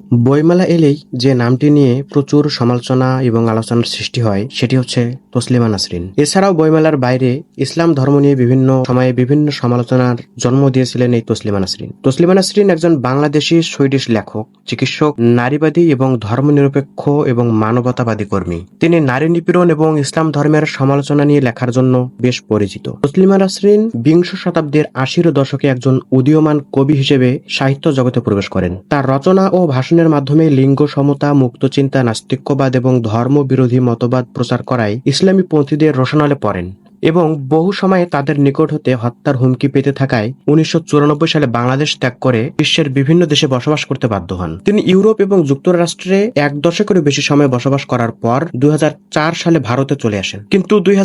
বইমেলা এলেই যে নামটি নিয়ে প্রচুর সমালোচনা এবং আলোচনার সৃষ্টি হয়, সেটি হচ্ছে তসলিমা নাসরিন। এছাড়াও বইমেলার বাইরে ইসলাম ধর্ম নিয়ে বিভিন্ন সময়ে বিভিন্ন সমালোচনার জন্ম দিয়েছিলেন এই তসলিমা নাসরিন। তসলিমা নাসরিন একজন বাংলাদেশি সুইডিশ লেখক, চিকিৎসক, নারীবাদী এবং ধর্মনিরপেক্ষ এবং মানবতাবাদী কর্মী। তিনি নারী নিপীড়ন এবং ইসলাম ধর্মের সমালোচনা নিয়ে লেখার জন্য বেশ পরিচিত। তসলিমা নাসরিন বিংশ শতাব্দীর আশির দশকে একজন উদীয়মান কবি হিসেবে সাহিত্য জগতে প্রবেশ করেন। তার রচনা ও ভাষণের মাধ্যমে লিঙ্গ সমতা মুক্তচিন্তা নাস্তিক্যবাদ এবং ধর্ম বিরোধী মতবাদ প্রচার করায় ইসলামী পন্থীদের রোশনালে পড়েন। এবং বহু সময়ে তাদের নিকট হতে হত্যার হুমকি পেতে থাকায় উনিশশো চুরানব্বই সালে বাংলাদেশ ত্যাগ করে বিশ্বের বিভিন্ন দেশে বসবাস করতে বাধ্য হন। তিনি ইউরোপ এবং যুক্তরাষ্ট্রে এক দশকেরও বেশি সময় বসবাস করার পর দুই সালে ভারতে চলে আসেন। কিন্তু দুই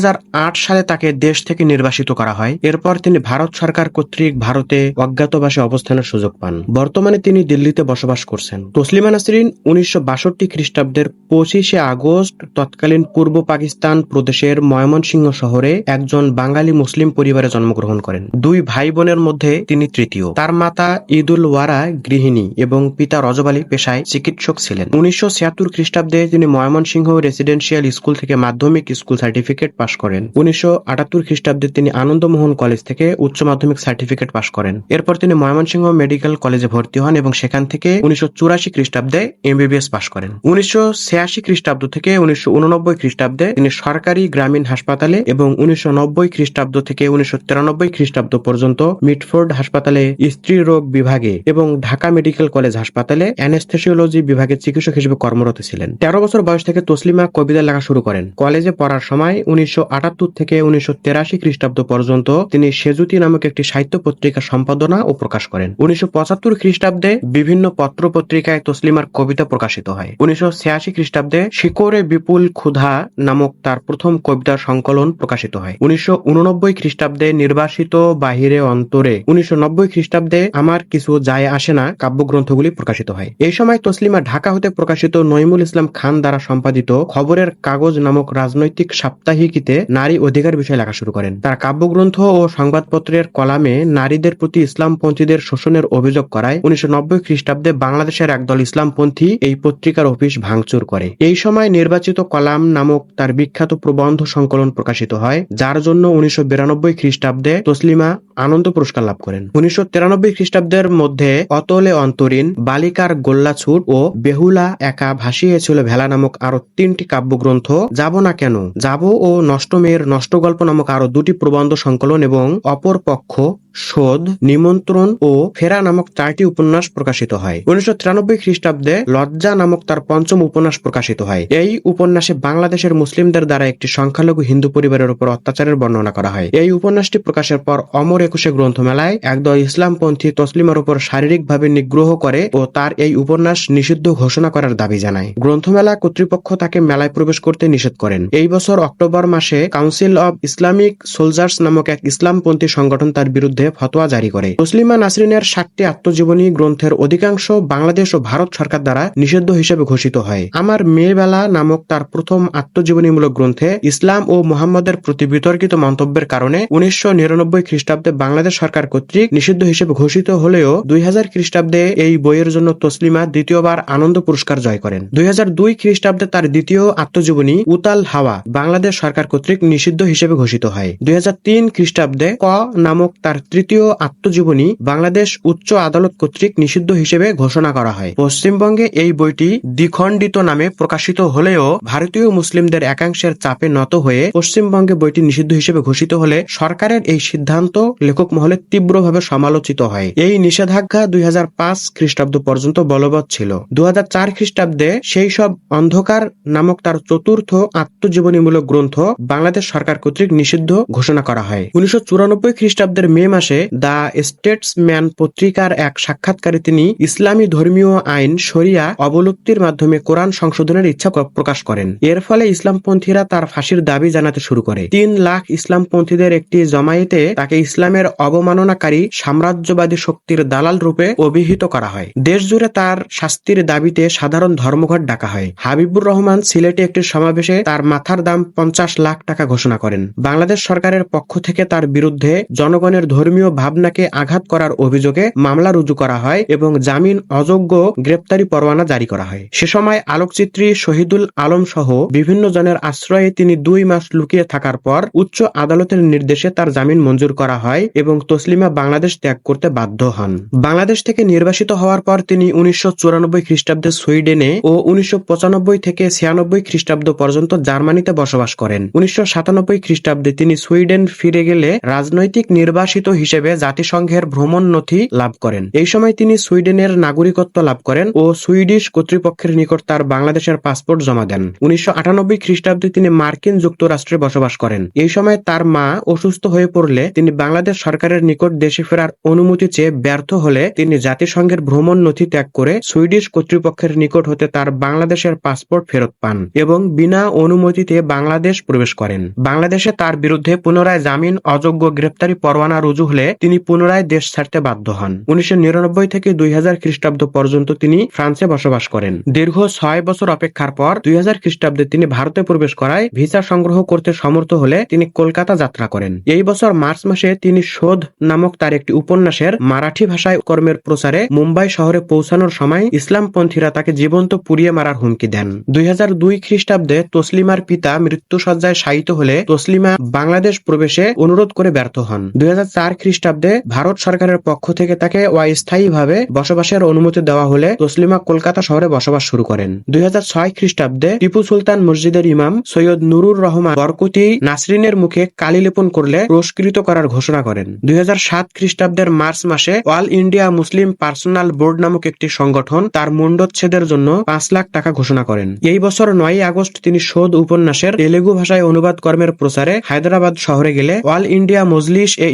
সালে তাকে দেশ থেকে নির্বাসিত করা হয়। এরপর তিনি ভারত সরকার কর্তৃক ভারতে অজ্ঞাতবাসে অবস্থানের সুযোগ পান। বর্তমানে তিনি দিল্লিতে বসবাস করছেন। তসলিমা নাসরিন উনিশশো বাষট্টি খ্রিস্টাব্দের পঁচিশে আগস্ট তৎকালীন পূর্ব পাকিস্তান প্রদেশের ময়মনসিংহ শহরে একজন বাঙালি মুসলিম পরিবারে জন্মগ্রহণ করেন। দুই ভাই বোনের মধ্যে তিনি তৃতীয়। তার মাতা ঈদুল ওয়ারা গৃহিণী এবং পিতা রজব আলী পেশায় চিকিৎসক ছিলেন। উনিশশো ছিয়াত্তর খ্রিস্টাব্দে তিনি ময়মনসিংহ রেসিডেন্সিয়াল স্কুল থেকে মাধ্যমিক স্কুল সার্টিফিকেট পাশ করেন। উনিশশো আটাত্তর খ্রিস্টাব্দে তিনি আনন্দমোহন কলেজ থেকে উচ্চ মাধ্যমিক সার্টিফিকেট পাশ করেন। এরপর তিনি ময়মনসিংহ মেডিকেল কলেজে ভর্তি হন এবং সেখান থেকে উনিশশো চুরাশি খ্রিস্টাব্দে এমবিবিএস পাশ করেন। উনিশশো ছিয়াশি খ্রিস্টাব্দ থেকে উনিশশো উননব্বই খ্রিস্টাব্দে তিনি সরকারি গ্রামীণ হাসপাতালে এবং উনিশশো নব্বই খ্রিস্টাব্দ থেকে উনিশশো তিরানব্বই খ্রিস্টাব্দ পর্যন্ত মিটফোর্ড হাসপাতালে স্ত্রী রোগ বিভাগে এবং ঢাকা মেডিকেল কলেজ হাসপাতালে অ্যানেস্থেসিওলজি বিভাগে চিকিৎসক হিসেবে কর্মরত ছিলেন। তেরো বছর বয়স থেকে তসলিমা কবিতা লেখা শুরু করেন। কলেজে পড়ার সময় উনিশশো আটাত্তর থেকে উনিশশো তেরাশি খ্রিস্টাব্দ পর্যন্ত তিনি সেজুতি নামক একটি সাহিত্য পত্রিকা সম্পাদনা ও প্রকাশ করেন। উনিশশো পঁচাত্তর খ্রিস্টাব্দে বিভিন্ন পত্র পত্রিকায় তসলিমার কবিতা প্রকাশিত হয়। উনিশশো ছিয়াশি খ্রিস্টাব্দে শিকরে বিপুল ক্ষুধা নামক তার প্রথম কবিতার সংকলন প্রকাশিত হয়। উনিশশো উননব্বই খ্রিস্টাব্দে নির্বাসিত বাহিরে অন্তরে উনিশশো নব্বই খ্রিস্টাব্দে আমার কিছু যায় আসে না, কাব্যগ্রন্থগুলি প্রকাশিত হয়। এই সময় তসলিমা ঢাকা হতে প্রকাশিত নইমুল ইসলাম খান দ্বারা সম্পাদিত খবরের কাগজ নামক রাজনৈতিক সাপ্তাহিকীতে নারী অধিকার বিষয়ে লেখা শুরু করেন। তার কাব্যগ্রন্থ ও সংবাদপত্রের কলামে নারীদের প্রতি ইসলামপন্থীদের শোষণের অভিযোগ করায় উনিশশো নব্বই খ্রিস্টাব্দে বাংলাদেশের একদল ইসলামপন্থী এই পত্রিকার অফিস ভাঙচুর করে। এই সময় নির্বাচিত কলাম নামক তার বিখ্যাত প্রবন্ধ সংকলন প্রকাশিত হয়। যার জন্য উনিশশো বিরানব্বই খ্রিস্টাব্দে তসলিমা আনন্দ পুরস্কার লাভ করেন। উনিশশো তিরানব্বই খ্রিস্টাব্দের মধ্যে অতলে অন্তরীণ বালিকার গোল্লাছুট ও বেহুলা একা ভাসিয়েছিল ভেলা নামক আরও তিনটি কাব্যগ্রন্থ, যাব না কেন? যাব ও নষ্টমের নষ্ট গল্প নামক আরও দুটি প্রবন্ধ সংকলন এবং অপর পক্ষ শোধ, নিমন্ত্রণ ও ফেরা নামক চারটি উপন্যাস প্রকাশিত হয়। উনিশশো তিরানব্বই খ্রিস্টাব্দে লজ্জা নামক তার পঞ্চম উপন্যাস প্রকাশিত হয়। এই উপন্যাসে বাংলাদেশের মুসলিমদের দ্বারা একটি সংখ্যালঘু হিন্দু পরিবারের উপর অত্যাচারের বর্ণনা করা হয়। এই উপন্যাসটি প্রকাশের পর অমর একুশে গ্রন্থমেলায় একদল ইসলামপন্থী তসলিমার উপর শারীরিকভাবে নিগ্রহ করে ও তার এই উপন্যাস নিষিদ্ধ ঘোষণা করার দাবি জানায়। গ্রন্থমেলা কর্তৃপক্ষ তাকে মেলায় প্রবেশ করতে নিষেধ করেন। এই বছর অক্টোবর মাসে কাউন্সিল অব ইসলামিক সোলজার্স নামক এক ইসলামপন্থী সংগঠন তার বিরুদ্ধে ফতোয়া জারি করে। তসলিমা নাসরিনের ষাটটি আত্মজীবনী গ্রন্থের অধিকাংশ বাংলাদেশ ও ভারত সরকার দ্বারা নিষিদ্ধ হিসেবে ঘোষিত হয়। আমার মেয়েবেলা নামক তার প্রথম আত্মজীবনীমূলক গ্রন্থে ইসলাম ও মোহাম্মদের প্রতি বিতর্কিত মন্তব্যের কারণে উনিশশো নিরানব্বই খ্রিস্টাব্দে বাংলাদেশ সরকার কর্তৃক নিষিদ্ধ হিসেবে ঘোষিত হলেও দুই হাজার খ্রিস্টাব্দে এই বইয়ের জন্য তসলিমা দ্বিতীয়বার আনন্দ পুরস্কার জয় করেন। দুই হাজার দুই খ্রিস্টাব্দে তার দ্বিতীয় আত্মজীবনী উতাল হাওয়া বাংলাদেশ সরকার কর্তৃক নিষিদ্ধ হিসেবে ঘোষিত হয়। দুই হাজার তিন খ্রিস্টাব্দে ক নামক তার তৃতীয় আত্মজীবনী বাংলাদেশ উচ্চ আদালত কর্তৃক নিষিদ্ধ হিসেবে ঘোষণা করা হয়। পশ্চিমবঙ্গে এই বইটি দ্বিখণ্ডিত নামে প্রকাশিত হলেও ভারতীয় মুসলিমদের একাংশের চাপে নত হয়ে পশ্চিমবঙ্গে বইটি নিষিদ্ধ হিসেবে ঘোষিত হলে সরকারের এই সিদ্ধান্ত লেখক মহলে তীব্রভাবে সমালোচিত হয়। এই নিষেধাজ্ঞা দুই হাজার পাঁচ খ্রিস্টাব্দ পর্যন্ত বলবৎ ছিল। দুই হাজার চার খ্রিস্টাব্দে সেই সব অন্ধকার নামক তার চতুর্থ আত্মজীবনীমূলক গ্রন্থ বাংলাদেশ সরকার কর্তৃক নিষিদ্ধ ঘোষণা করা হয়। উনিশশো চুরানব্বই খ্রিস্টাব্দের মে মাসে দ্য স্টেটসম্যান পত্রিকার এক সাক্ষাৎকারে তিনি ইসলামী ধর্মীয় আইন, শরিয়া অবলুপ্তির মাধ্যমে কোরআন সংশোধনের ইচ্ছা প্রকাশ করেন। এর ফলে ইসলামপন্থীরা তার ফাঁসির দাবি জানাতে শুরু করে। তিন লাখ ইসলামপন্থীদের একটি জমায়েতে তাকে ইসলামের অবমাননাকারী, সাম্রাজ্যবাদী শক্তির দালাল রূপে অভিহিত করা হয়। দেশ জুড়ে তার শাস্তির দাবিতে সাধারণ ধর্মঘট ডাকা হয়। হাবিবুর রহমান সিলেটে একটি সমাবেশে তার মাথার দাম পঞ্চাশ লাখ টাকা ঘোষণা করেন। বাংলাদেশ সরকারের পক্ষ থেকে তার বিরুদ্ধে জনগণের ধর্মীয় ধর্মীয় ভাবনাকে আঘাত করার অভিযোগে মামলা রুজু করা হয় এবং জামিন অযোগ্য গ্রেপ্তারি পরোয়ানা জারি করা হয়। সে সময় আলোকচিত্রী শহীদুল আলম সহ বিভিন্ন জনের আশ্রয়ে তিনি দুই মাস লুকিয়ে থাকার পর উচ্চ আদালতের নির্দেশে তার জামিন মঞ্জুর করা হয় এবং তসলিমা বাংলাদেশ ত্যাগ করতে বাধ্য হন। বাংলাদেশ থেকে নির্বাসিত হওয়ার পর তিনি উনিশশো চুরানব্বই খ্রিস্টাব্দে সুইডেনে ও উনিশশো পঁচানব্বই থেকে ছিয়ানব্বই খ্রিস্টাব্দ পর্যন্ত জার্মানিতে বসবাস করেন। উনিশশো সাতানব্বই খ্রিস্টাব্দে তিনি সুইডেন ফিরে গেলে রাজনৈতিক নির্বাসিত হিসেবে জাতিসংঘের ভ্রমণ নথি লাভ করেন। এই সময় তিনি সুইডেনের নাগরিকত্ব লাভ করেন ও সুইডিশ কর্তৃপক্ষের নিকট তার বাংলাদেশের পাসপোর্ট জমা দেন। উনিশশো আটানব্বই খ্রিস্টাব্দে তিনি মার্কিন যুক্তরাষ্ট্রে বসবাস করেন। এই সময় তার মা অসুস্থ হয়ে পড়লে তিনি বাংলাদেশ সরকারের নিকট দেশে ফেরার অনুমতি চেয়ে ব্যর্থ হলে তিনি জাতিসংঘের ভ্রমণ নথি ত্যাগ করে সুইডিশ কর্তৃপক্ষের নিকট হতে তার বাংলাদেশের পাসপোর্ট ফেরত পান এবং বিনা অনুমতিতে বাংলাদেশ প্রবেশ করেন। বাংলাদেশে তার বিরুদ্ধে পুনরায় জামিন, অযোগ্য গ্রেপ্তারি, পরোয়ানা, রুজু হলে তিনি পুনরায় দেশ ছাড়তে বাধ্য হন। উনিশশো নিরানব্বই থেকে দুই হাজার খ্রিস্টাব্দ পর্যন্ত তিনি ফ্রান্সে বসবাস করেন। দীর্ঘ ছয় বছর অপেক্ষার পর দুই হাজার খ্রিস্টাব্দে তিনি ভারতে প্রবেশ করায় ভিসা সংগ্রহ করতে সমর্থ হলে তিনি কলকাতা যাত্রা করেন। এই বছর মার্চ মাসে তিনি শোধ নামক তার একটি উপন্যাসের মারাঠি ভাষায় কর্মের প্রচারে মুম্বাই শহরে পৌঁছানোর সময় ইসলামপন্থীরা তাকে জীবন্ত পুড়িয়ে মারার হুমকি দেন। দুই হাজার দুই খ্রিস্টাব্দে তসলিমার পিতা মৃত্যুসজ্জায় শায়িত হলে তসলিমা বাংলাদেশ প্রবেশে অনুরোধ করে ব্যর্থ হন। দুই হাজার চার খ্রিস্টাব্দে ভারত সরকারের পক্ষ থেকে তাকে অস্থায়ীভাবে বসবাসের অনুমতি দেওয়া হলে তসলিমা কলকাতা শহরে বসবাস শুরু করেন। দুই হাজার ছয় খ্রিস্টাব্দে টিপু সুলতান মসজিদের ইমাম সৈয়দ নুরুর রহমান বরকতি নাসরিনের মুখে কালি লেপন করলে পুরস্কৃত করার ঘোষণা করেন। দুই হাজার সাত খ্রিস্টাব্দের মার্চ মাসে All India Muslim Personal Board নামক একটি সংগঠন তার মুন্ডচ্ছেদের জন্য পাঁচ লাখ টাকা ঘোষণা করেন। এই বছর নয় আগস্ট তিনি শোধ উপন্যাসের তেলেগু ভাষায় অনুবাদ কর্মের প্রচারে হায়দ্রাবাদ শহরে গেলে অল ইন্ডিয়া মজলিস এ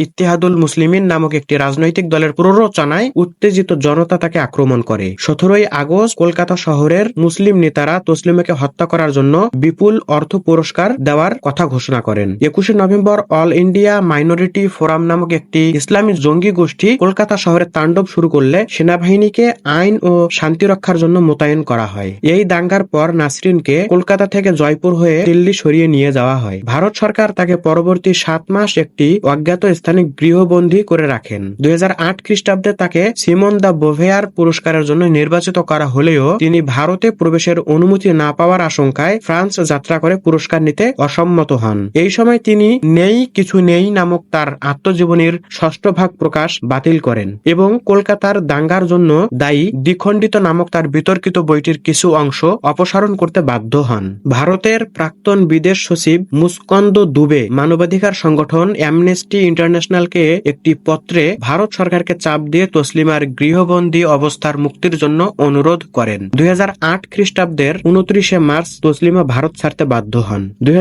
ইত্তেহাদুল মুসলিমিন নামক একটি রাজনৈতিক দলের প্ররোচনায় উত্তেজিত জনতা তাকে আক্রমণ করে। সতেরোই আগস্ট কলকাতা শহরের মুসলিম নেতারা তসলিমাকে হত্যা করার জন্য বিপুল অর্থ পুরস্কার দেওয়ার কথা ঘোষণা করেন। একুশে November All India Minority Forum নামক একটি ইসলামী জঙ্গি গোষ্ঠী কলকাতা শহরে তাণ্ডব শুরু করলে সেনাবাহিনীকে আইন ও শান্তি রক্ষার জন্য মোতায়েন করা হয়। এই দাঙ্গার পর নাসরিনকে কলকাতা থেকে জয়পুর হয়ে দিল্লি সরিয়ে নিয়ে যাওয়া হয়। ভারত সরকার তাকে পরবর্তী সাত মাস একটি অজ্ঞাত স্থানে গৃহবন্দী করে রাখেন। দুই হাজার আট খ্রিস্টাব্দে তাকে সিমন দা বোভেয়ার পুরস্কারের জন্য নির্বাচিত করা হলেও তিনি ভারতে প্রবেশের অনুমতি না পাওয়ার আশঙ্কায় ফ্রান্স যাত্রা করে পুরস্কার নিতে অসম্মত হন। এই সময় তিনি নেই কিছু নেই নামক তার আত্মজীবনীর ষষ্ঠ ভাগ প্রকাশ বাতিল করেন এবং কলকাতার দাঙ্গার জন্য দায়ী দ্বিখণ্ডিত নামক তার বিতর্কিত বইটির কিছু অংশ অপসারণ করতে বাধ্য হন। ভারতের প্রাক্তন বিদেশ সচিব মুস্কন্দ দুবে মানবাধিকার সংগঠন অ্যামনেস্টি ইন্টারন্যাশনালকে একটি পত্রে ভারত সরকারকে চাপ দিয়ে তসলিমার গৃহবন্দী অবস্থার মুক্তির জন্য অনুরোধ করেন। দুই খ্রিস্টাব্দের উনত্রিশে মার্চ তসলিমা ভারত ছাড়তে বাধ্য হন। দুই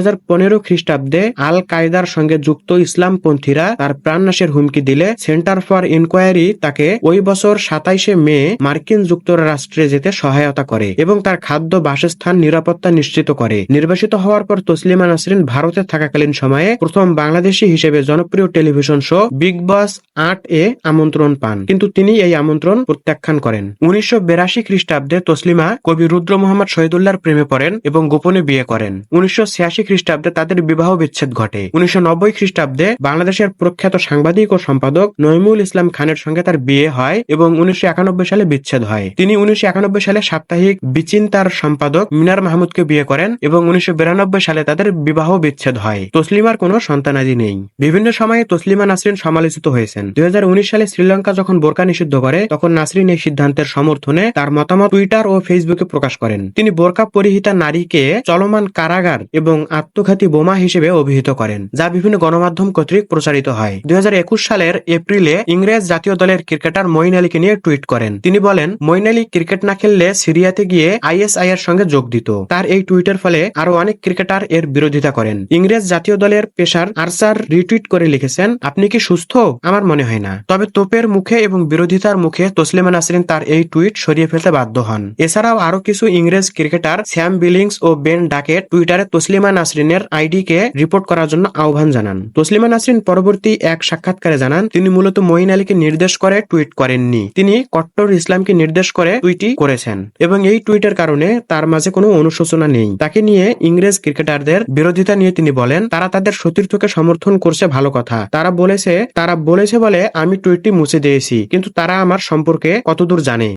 খ্রিস্টাব্দে আল কায়দার সঙ্গে যুক্ত ইসলামপন্থীরা তার প্রাণনাশের হুমকি দিলে সেন্টার ফর ইনকোয়ারি তাকে ওই বছর সাতাইশে মে মার্কিন যুক্তরাষ্ট্রে যেতে সহায়তা করে এবং তার খাদ্য, বাসস্থান, নিরাপত্তা নিশ্চিত করে। নির্বাসিত হওয়ার পর তসলিমা নাসরিন ভারতে থাকাকালীন সময়ে প্রথম বাংলাদেশি হিসেবে জনপ্রিয় টেলিভিশন শো বিগ বস আট এ আমন্ত্রণ পান। কিন্তু তিনি এই আমন্ত্রণ প্রত্যাখ্যান করেন। উনিশশো বিরাশি খ্রিস্টাব্দে তসলিমা কবি রুদ্র মোহাম্মদ শহীদুল্লাহর প্রেমে পড়েন এবং গোপনে বিয়ে করেন। উনিশশো ছিয়াশি খ্রিস্টাব্দে তাদের বিবাহ বিচ্ছেদ ঘটে। উনিশশো নব্বই খ্রিস্টাব্দে বাংলাদেশের প্রখ্যাত সাংবাদিক ও সম্পাদক নইমুল ইসলাম খানের সঙ্গে তার বিয়ে হয় এবং উনিশশো একানব্বই সালে বিচ্ছেদ হয়। তিনি উনিশশো একানব্বই সালে সাপ্তাহিক বিচিন্তার সম্পাদক মিনার মাহমুদকে বিয়ে করেন এবং উনিশশো বিরানব্বই সালে তাদের বিবাহ বিচ্ছেদ হয়। তসলিমার কোনো সন্তানাদি নেই। বিভিন্ন সময়ে তসলিমা নাসরিন সমালোচিত হয়েছেন। দুই হাজার উনিশ সালে শ্রীলঙ্কা যখন বোরকা নিষিদ্ধ করে, তখন নাসরিন এই সিদ্ধান্তের সমর্থনে তার মতামত টুইটার ও ফেসবুকে প্রকাশ করেন। তিনি বোরকা পরিহিতা নারীকে চলমান কারাগার এবং আত্মঘাতী বোমা হিসেবে অভিহিত করেন, যা বিভিন্ন গণমাধ্যম কর্তৃক প্রচারিত হয়। দুই সালের এপ্রিলে ইংরেজ জাতীয় দলের ক্রিকেটার মঈন আলীকে নিয়ে টুইট করেন। তিনি বলেন, মঈন আলী ক্রিকেট না খেললে সিরিয়াতে গিয়ে আইএসআই এর সঙ্গে যোগ দিত। তার এই টুইটের ফলে আরও অনেক ক্রিকেটার এর বিরোধিতা করেন। ইংরেজ জাতীয় দলের পেশার আর্চার রিটুইট করে লিখেছেন, আপনি কি সুস্থ? আমার মনে হয় না। তবে তোপের মুখে এবং বিরোধিতার মুখে তসলিমা নাসরিন তার এই টুইট সরিয়ে ফেলতে বাধ্য হন। এছাড়াও আরও কিছু ইংরেজ ক্রিকেটার স্যাম বিলিংস ও বেন ডাকেট টুইটারে তসলিমা নাসরিনের আইডি কে রিপোর্ট করার জন্য আহ্বান জানান। তসলিমা নাসরিন পরবর্তী এক সাক্ষাৎকারে জানান, তিনি মূলত মঈন আলীকে নির্দেশ করে টুইট করেননি। তিনি কট্টর ইসলামকে নির্দেশ করে টুইটি করেছেন। এবং এই টুইটের কারণে তার মাঝে কোনো অনুশোচনা নেই। তাকে নিয়ে ইংরেজ ক্রিকেটারদের বিরোধিতা নিয়ে তিনি বলেন, তারা তাদের সতীর্থকে সমর্থন করছে ভালো কথা। তারা বলেছে তারা বলেছে বলে আমি টুইটটি মুছে দিয়েছি কিন্তু তারা আমার সম্পর্কে কতদূর জানে।